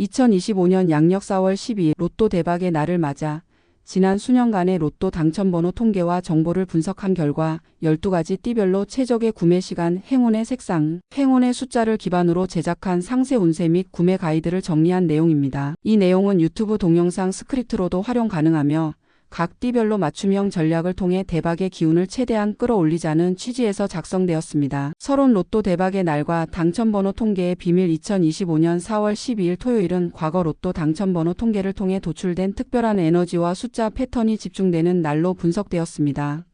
2025년 양력 4월 12일 로또 대박의 날을 맞아 지난 수년간의 로또 당첨번호 통계와 정보를 분석한 결과 12가지 띠별로 최적의 구매 시간, 행운의 색상, 행운의 숫자를 기반으로 제작한 상세 운세 및 구매 가이드를 정리한 내용입니다. 이 내용은 유튜브 동영상 스크립트로도 활용 가능하며 각 띠별로 맞춤형 전략을 통해 대박의 기운을 최대한 끌어올리자는 취지에서 작성되었습니다. 서론 로또 대박의 날과 당첨번호 통계의 비밀 2025년 4월 12일 토요일은 과거 로또 당첨번호 통계를 통해 도출된 특별한 에너지와 숫자 패턴이 집중되는 날로 분석되었습니다.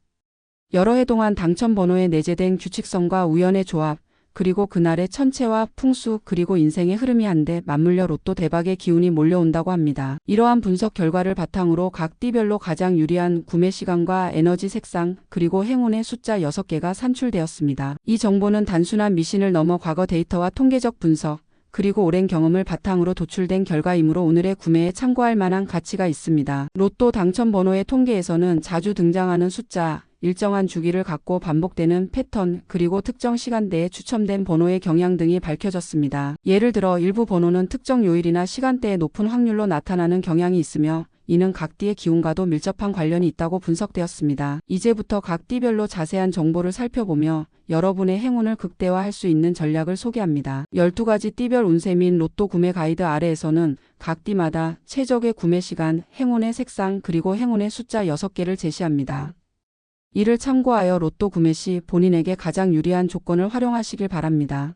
여러 해 동안 당첨번호에 내재된 규칙성과 우연의 조합, 그리고 그날의 천체와 풍수 그리고 인생의 흐름이 한데 맞물려 로또 대박의 기운이 몰려온다고 합니다. 이러한 분석 결과를 바탕으로 각 띠별로 가장 유리한 구매 시간과 에너지 색상 그리고 행운의 숫자 6개가 산출되었습니다. 이 정보는 단순한 미신을 넘어 과거 데이터와 통계적 분석 그리고 오랜 경험을 바탕으로 도출된 결과이므로 오늘의 구매에 참고할 만한 가치가 있습니다. 로또 당첨 번호의 통계에서는 자주 등장하는 숫자, 일정한 주기를 갖고 반복되는 패턴, 그리고 특정 시간대에 추첨된 번호의 경향 등이 밝혀졌습니다. 예를 들어 일부 번호는 특정 요일이나 시간대에 높은 확률로 나타나는 경향이 있으며 이는 각 띠의 기운과도 밀접한 관련이 있다고 분석되었습니다. 이제부터 각 띠별로 자세한 정보를 살펴보며 여러분의 행운을 극대화할 수 있는 전략을 소개합니다. 12가지 띠별 운세 및 로또 구매 가이드 아래에서는 각 띠마다 최적의 구매 시간, 행운의 색상, 그리고 행운의 숫자 6개를 제시합니다. 이를 참고하여 로또 구매 시 본인에게 가장 유리한 조건을 활용하시길 바랍니다.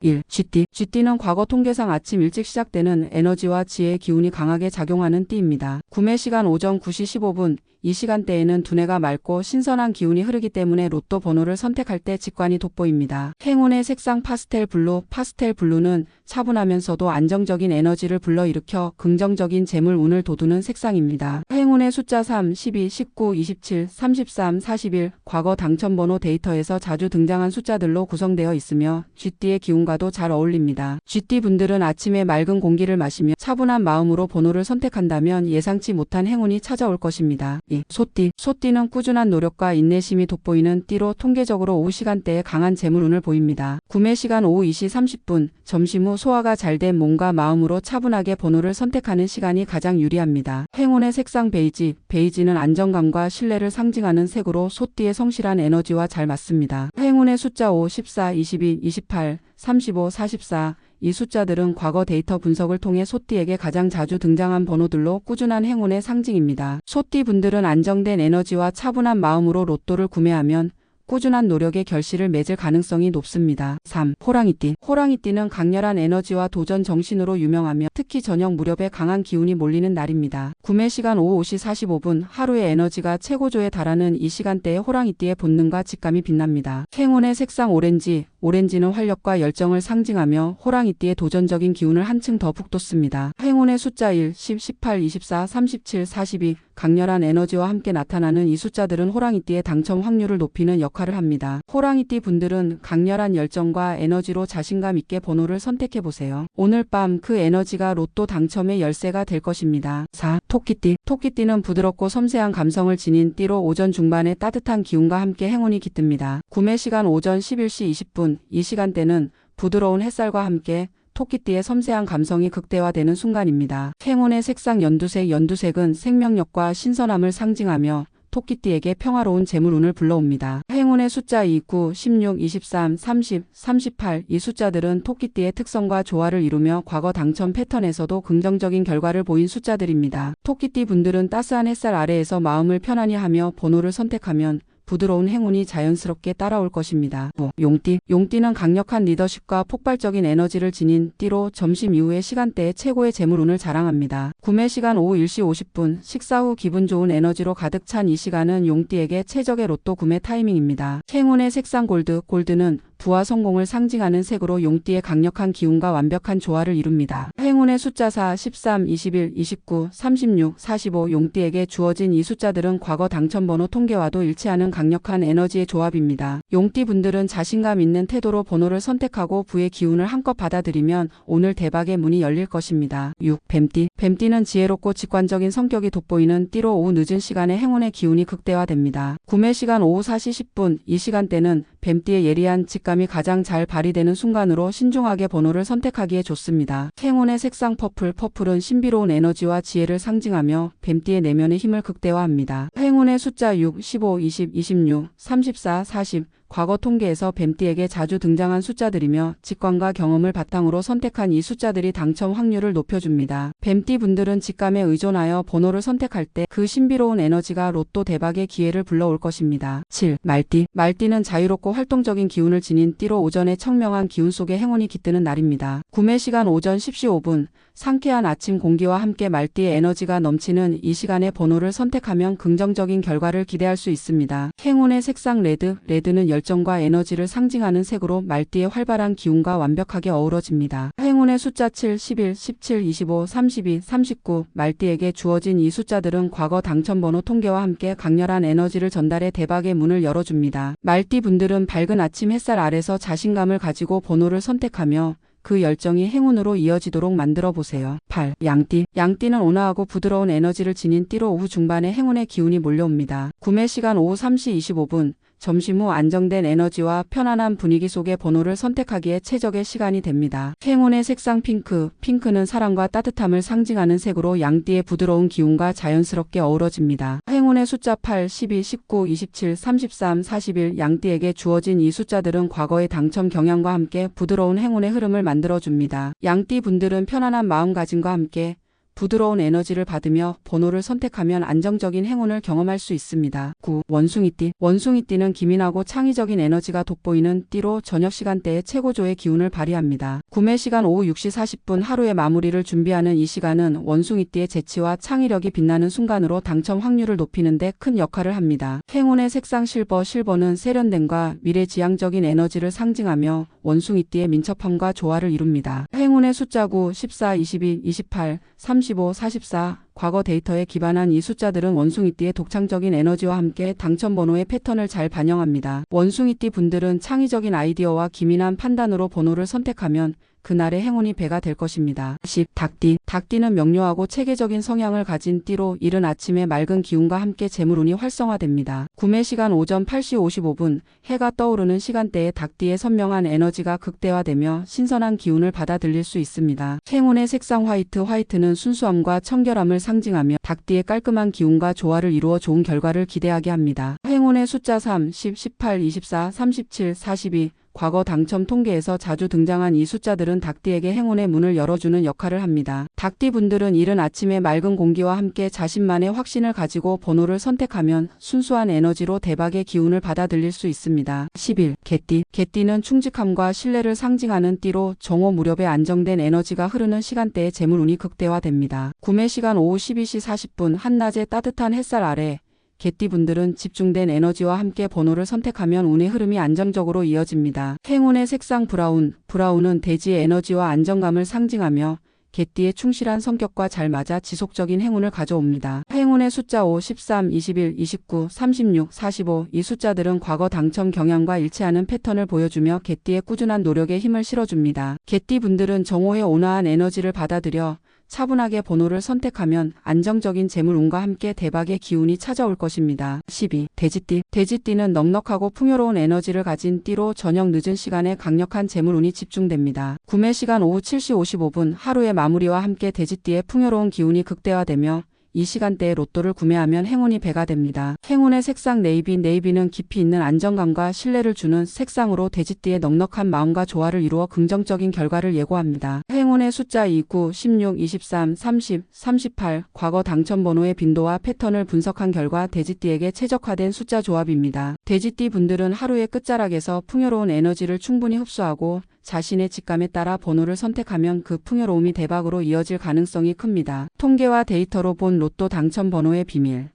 1. 쥐띠. 쥐띠는 과거 통계상 아침 일찍 시작되는 에너지와 지혜의 기운이 강하게 작용하는 띠입니다. 구매 시간 오전 9시 15분. 이 시간대에는 두뇌가 맑고 신선한 기운이 흐르기 때문에 로또 번호를 선택할 때 직관이 돋보입니다. 행운의 색상 파스텔 블루. 파스텔 블루는 차분하면서도 안정적인 에너지를 불러일으켜 긍정적인 재물 운을 돋우는 색상입니다. 행운의 숫자 3, 12, 19, 27, 33, 41 과거 당첨번호 데이터에서 자주 등장한 숫자들로 구성되어 있으며 쥐띠의 기운과도 잘 어울립니다. 쥐띠 분들은 아침에 맑은 공기를 마시며 차분한 마음으로 번호를 선택한다면 예상치 못한 행운이 찾아올 것입니다. 2. 소띠. 소띠는 꾸준한 노력과 인내심이 돋보이는 띠로 통계적으로 오후 시간대에 강한 재물운을 보입니다. 구매 시간 오후 2시 30분, 점심 후 소화가 잘 된 몸과 마음으로 차분하게 번호를 선택하는 시간이 가장 유리합니다. 행운의 색상 베이지. 베이지는 안정감과 신뢰를 상징하는 색으로 소띠의 성실한 에너지와 잘 맞습니다. 행운의 숫자 5, 14, 22, 28, 35, 44. 이 숫자들은 과거 데이터 분석을 통해 소띠에게 가장 자주 등장한 번호들로 꾸준한 행운의 상징입니다. 소띠 분들은 안정된 에너지와 차분한 마음으로 로또를 구매하면 꾸준한 노력의 결실을 맺을 가능성이 높습니다. 3. 호랑이띠. 호랑이띠는 강렬한 에너지와 도전 정신으로 유명하며 특히 저녁 무렵에 강한 기운이 몰리는 날입니다. 구매 시간 오후 5시 45분 하루의 에너지가 최고조에 달하는 이 시간대에 호랑이띠의 본능과 직감이 빛납니다. 행운의 색상 오렌지. 오렌지는 활력과 열정을 상징하며 호랑이띠의 도전적인 기운을 한층 더 북돋습니다. 행운의 숫자 1, 10, 18, 24, 37, 42 강렬한 에너지와 함께 나타나는 이 숫자들은 호랑이띠의 당첨 확률을 높이는 역할을 합니다. 호랑이띠 분들은 강렬한 열정과 에너지로 자신감 있게 번호를 선택해 보세요. 오늘 밤 그 에너지가 로또 당첨의 열쇠가 될 것입니다. 4. 토끼띠. 토끼띠는 부드럽고 섬세한 감성을 지닌 띠로 오전 중반에 따뜻한 기운과 함께 행운이 깃듭니다. 구매 시간 오전 11시 20분. 이 시간대는 부드러운 햇살과 함께 토끼띠의 섬세한 감성이 극대화되는 순간입니다. 행운의 색상 연두색 연두색은 생명력과 신선함을 상징하며 토끼띠에게 평화로운 재물운을 불러옵니다. 행운의 숫자 2, 9, 16, 23, 30, 38 이 숫자들은 토끼띠의 특성과 조화를 이루며 과거 당첨 패턴에서도 긍정적인 결과를 보인 숫자들입니다. 토끼띠 분들은 따스한 햇살 아래에서 마음을 편안히 하며 번호를 선택하면 부드러운 행운이 자연스럽게 따라올 것입니다. 5. 용띠. 용띠는 강력한 리더십과 폭발적인 에너지를 지닌 띠로 점심 이후의 시간대에 최고의 재물운을 자랑합니다. 구매 시간 오후 1시 50분, 식사 후 기분 좋은 에너지로 가득 찬 이 시간은 용띠에게 최적의 로또 구매 타이밍입니다. 행운의 색상 골드, 골드는 부와 성공을 상징하는 색으로 용띠의 강력한 기운과 완벽한 조화를 이룹니다. 행운의 숫자 4, 13, 21, 29, 36, 45 용띠에게 주어진 이 숫자들은 과거 당첨번호 통계와도 일치하는 강력한 에너지의 조합입니다. 용띠 분들은 자신감 있는 태도로 번호를 선택하고 부의 기운을 한껏 받아들이면 오늘 대박의 문이 열릴 것입니다. 6. 뱀띠. 뱀띠는 지혜롭고 직관적인 성격이 돋보이는 띠로 오후 늦은 시간에 행운의 기운이 극대화됩니다. 구매 시간 오후 4시 10분 이 시간대는 뱀띠의 예리한 직감이 가장 잘 발휘되는 순간으로 신중하게 번호를 선택하기에 좋습니다. 행운의 색상 퍼플 퍼플은 신비로운 에너지와 지혜를 상징하며 뱀띠의 내면의 힘을 극대화합니다. 행운의 숫자 6, 15, 20, 26, 34, 40 과거 통계에서 뱀띠에게 자주 등장한 숫자들이며 직관과 경험을 바탕으로 선택한 이 숫자들이 당첨 확률을 높여줍니다. 뱀띠 분들은 직감에 의존하여 번호를 선택할 때 그 신비로운 에너지가 로또 대박의 기회를 불러올 것입니다. 7. 말띠. 말띠는 자유롭고 활동적인 기운을 지닌 띠로 오전에 청명한 기운 속에 행운이 깃드는 날입니다. 구매 시간 오전 10시 5분. 상쾌한 아침 공기와 함께 말띠의 에너지가 넘치는 이 시간에 번호를 선택하면 긍정적인 결과를 기대할 수 있습니다. 행운의 색상 레드. 레드는 열정과 에너지를 상징하는 색으로 말띠의 활발한 기운과 완벽하게 어우러집니다. 행운의 숫자 7, 11, 17, 25, 32, 39. 말띠에게 주어진 이 숫자들은 과거 당첨번호 통계와 함께 강렬한 에너지를 전달해 대박의 문을 열어줍니다. 말띠 분들은 밝은 아침 햇살 아래서 자신감을 가지고 번호를 선택하며 그 열정이 행운으로 이어지도록 만들어 보세요. 8. 양띠. 양띠는 온화하고 부드러운 에너지를 지닌 띠로 오후 중반에 행운의 기운이 몰려옵니다. 구매 시간 오후 3시 25분. 점심 후 안정된 에너지와 편안한 분위기 속에 번호를 선택하기에 최적의 시간이 됩니다. 행운의 색상 핑크. 핑크는 사랑과 따뜻함을 상징하는 색으로 양띠의 부드러운 기운과 자연스럽게 어우러집니다. 행운의 숫자 8, 12, 19, 27, 33, 41 양띠에게 주어진 이 숫자들은 과거의 당첨 경향과 함께 부드러운 행운의 흐름을 만들어줍니다. 양띠 분들은 편안한 마음가짐과 함께 부드러운 에너지를 받으며 번호를 선택하면 안정적인 행운을 경험할 수 있습니다. 9. 원숭이띠. 원숭이띠는 기민하고 창의적인 에너지가 돋보이는 띠로 저녁 시간대에 최고조의 기운을 발휘합니다. 구매 시간 오후 6시 40분 하루의 마무리를 준비하는 이 시간은 원숭이띠의 재치와 창의력이 빛나는 순간으로 당첨 확률을 높이는 데 큰 역할을 합니다. 행운의 색상 실버. 실버는 세련됨과 미래지향적인 에너지를 상징하며 원숭이띠의 민첩함과 조화를 이룹니다. 행운의 숫자 9, 14, 22, 28, 35, 44 과거 데이터에 기반한 이 숫자들은 원숭이띠의 독창적인 에너지와 함께 당첨 번호의 패턴을 잘 반영합니다. 원숭이띠 분들은 창의적인 아이디어와 기민한 판단으로 번호를 선택하면 그날의 행운이 배가 될 것입니다. 10. 닭띠. 닭띠는 명료하고 체계적인 성향을 가진 띠로 이른 아침에 맑은 기운과 함께 재물운이 활성화됩니다. 구매 시간 오전 8시 55분 해가 떠오르는 시간대에 닭띠의 선명한 에너지가 극대화되며 신선한 기운을 받아들일 수 있습니다. 행운의 색상 화이트. 화이트는 순수함과 청결함을 상징하며 닭띠의 깔끔한 기운과 조화를 이루어 좋은 결과를 기대하게 합니다. 행운의 숫자 3, 10, 18, 24, 37, 42 과거 당첨 통계에서 자주 등장한 이 숫자들은 닭띠에게 행운의 문을 열어주는 역할을 합니다. 닭띠 분들은 이른 아침에 맑은 공기와 함께 자신만의 확신을 가지고 번호를 선택하면 순수한 에너지로 대박의 기운을 받아들일 수 있습니다. 10일 개띠 개띠는 충직함과 신뢰를 상징하는 띠로 정오 무렵에 안정된 에너지가 흐르는 시간대에 재물운이 극대화됩니다. 구매 시간 오후 12시 40분 한낮의 따뜻한 햇살 아래 개띠분들은 집중된 에너지와 함께 번호를 선택하면 운의 흐름이 안정적으로 이어집니다. 행운의 색상 브라운. 브라운은 대지의 에너지와 안정감을 상징하며 개띠의 충실한 성격과 잘 맞아 지속적인 행운을 가져옵니다. 행운의 숫자 5, 13, 21, 29, 36, 45 이 숫자들은 과거 당첨 경향과 일치하는 패턴을 보여주며 개띠의 꾸준한 노력에 힘을 실어줍니다. 개띠 분들은 정오의 온화한 에너지를 받아들여 차분하게 번호를 선택하면 안정적인 재물운과 함께 대박의 기운이 찾아올 것입니다. 12. 돼지띠. 돼지띠는 넉넉하고 풍요로운 에너지를 가진 띠로 저녁 늦은 시간에 강력한 재물운이 집중됩니다. 구매 시간 오후 7시 55분 하루의 마무리와 함께 돼지띠의 풍요로운 기운이 극대화되며 이 시간대에 로또를 구매하면 행운이 배가 됩니다. 행운의 색상 네이비 네이비는 깊이 있는 안정감과 신뢰를 주는 색상으로 돼지띠의 넉넉한 마음과 조화를 이루어 긍정적인 결과를 예고합니다. 행운의 숫자 29, 16, 23, 30, 38 과거 당첨번호의 빈도와 패턴을 분석한 결과 돼지띠에게 최적화된 숫자 조합입니다. 돼지띠 분들은 하루의 끝자락에서 풍요로운 에너지를 충분히 흡수하고 자신의 직감에 따라 번호를 선택하면 그 풍요로움이 대박으로 이어질 가능성이 큽니다. 통계와 데이터로 본 로또 당첨 번호의 비밀.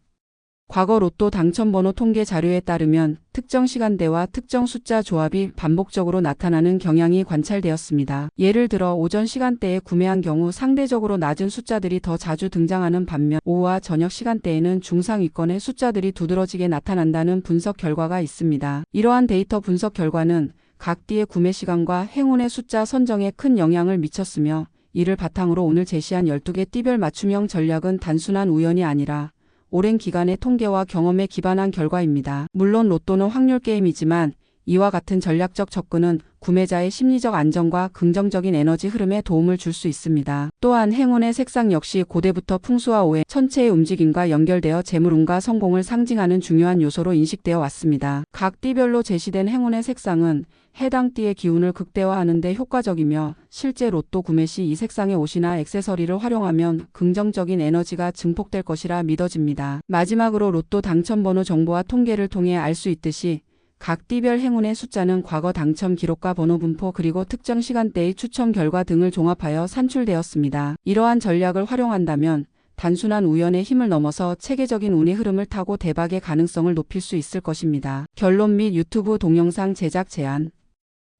과거 로또 당첨 번호 통계 자료에 따르면 특정 시간대와 특정 숫자 조합이 반복적으로 나타나는 경향이 관찰되었습니다. 예를 들어 오전 시간대에 구매한 경우 상대적으로 낮은 숫자들이 더 자주 등장하는 반면 오후와 저녁 시간대에는 중상위권의 숫자들이 두드러지게 나타난다는 분석 결과가 있습니다. 이러한 데이터 분석 결과는 각 띠의 구매 시간과 행운의 숫자 선정에 큰 영향을 미쳤으며 이를 바탕으로 오늘 제시한 12개 띠별 맞춤형 전략은 단순한 우연이 아니라 오랜 기간의 통계와 경험에 기반한 결과입니다. 물론 로또는 확률 게임이지만 이와 같은 전략적 접근은 구매자의 심리적 안정과 긍정적인 에너지 흐름에 도움을 줄 수 있습니다. 또한 행운의 색상 역시 고대부터 풍수와 오해, 천체의 움직임과 연결되어 재물운과 성공을 상징하는 중요한 요소로 인식되어 왔습니다. 각 띠별로 제시된 행운의 색상은 해당 띠의 기운을 극대화하는 데 효과적이며 실제 로또 구매 시 이 색상의 옷이나 액세서리를 활용하면 긍정적인 에너지가 증폭될 것이라 믿어집니다. 마지막으로 로또 당첨번호 정보와 통계를 통해 알 수 있듯이 각 띠별 행운의 숫자는 과거 당첨 기록과 번호 분포 그리고 특정 시간대의 추첨 결과 등을 종합하여 산출되었습니다. 이러한 전략을 활용한다면 단순한 우연의 힘을 넘어서 체계적인 운의 흐름을 타고 대박의 가능성을 높일 수 있을 것입니다. 결론 및 유튜브 동영상 제작 제안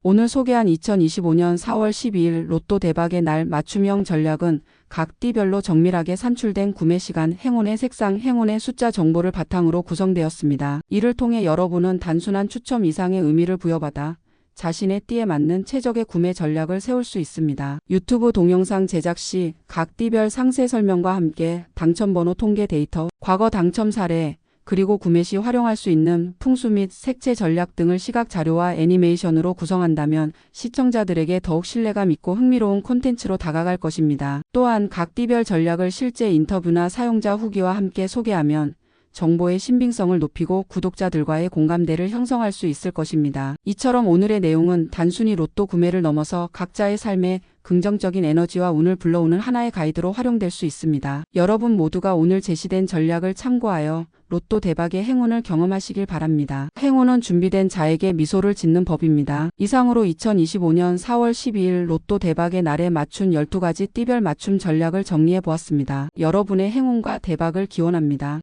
오늘 소개한 2025년 4월 12일 로또 대박의 날 맞춤형 전략은 각 띠별로 정밀하게 산출된 구매 시간, 행운의 색상, 행운의 숫자 정보를 바탕으로 구성되었습니다. 이를 통해 여러분은 단순한 추첨 이상의 의미를 부여받아 자신의 띠에 맞는 최적의 구매 전략을 세울 수 있습니다. 유튜브 동영상 제작 시 각 띠별 상세 설명과 함께 당첨번호 통계 데이터, 과거 당첨 사례, 그리고 구매 시 활용할 수 있는 풍수 및 색채 전략 등을 시각 자료와 애니메이션으로 구성한다면 시청자들에게 더욱 신뢰감 있고 흥미로운 콘텐츠로 다가갈 것입니다. 또한 각 띠별 전략을 실제 인터뷰나 사용자 후기와 함께 소개하면 정보의 신빙성을 높이고 구독자들과의 공감대를 형성할 수 있을 것입니다. 이처럼 오늘의 내용은 단순히 로또 구매를 넘어서 각자의 삶에 긍정적인 에너지와 운을 불러오는 하나의 가이드로 활용될 수 있습니다. 여러분 모두가 오늘 제시된 전략을 참고하여 로또 대박의 행운을 경험하시길 바랍니다. 행운은 준비된 자에게 미소를 짓는 법입니다. 이상으로 2025년 4월 12일 로또 대박의 날에 맞춘 12가지 띠별 맞춤 전략을 정리해 보았습니다. 여러분의 행운과 대박을 기원합니다.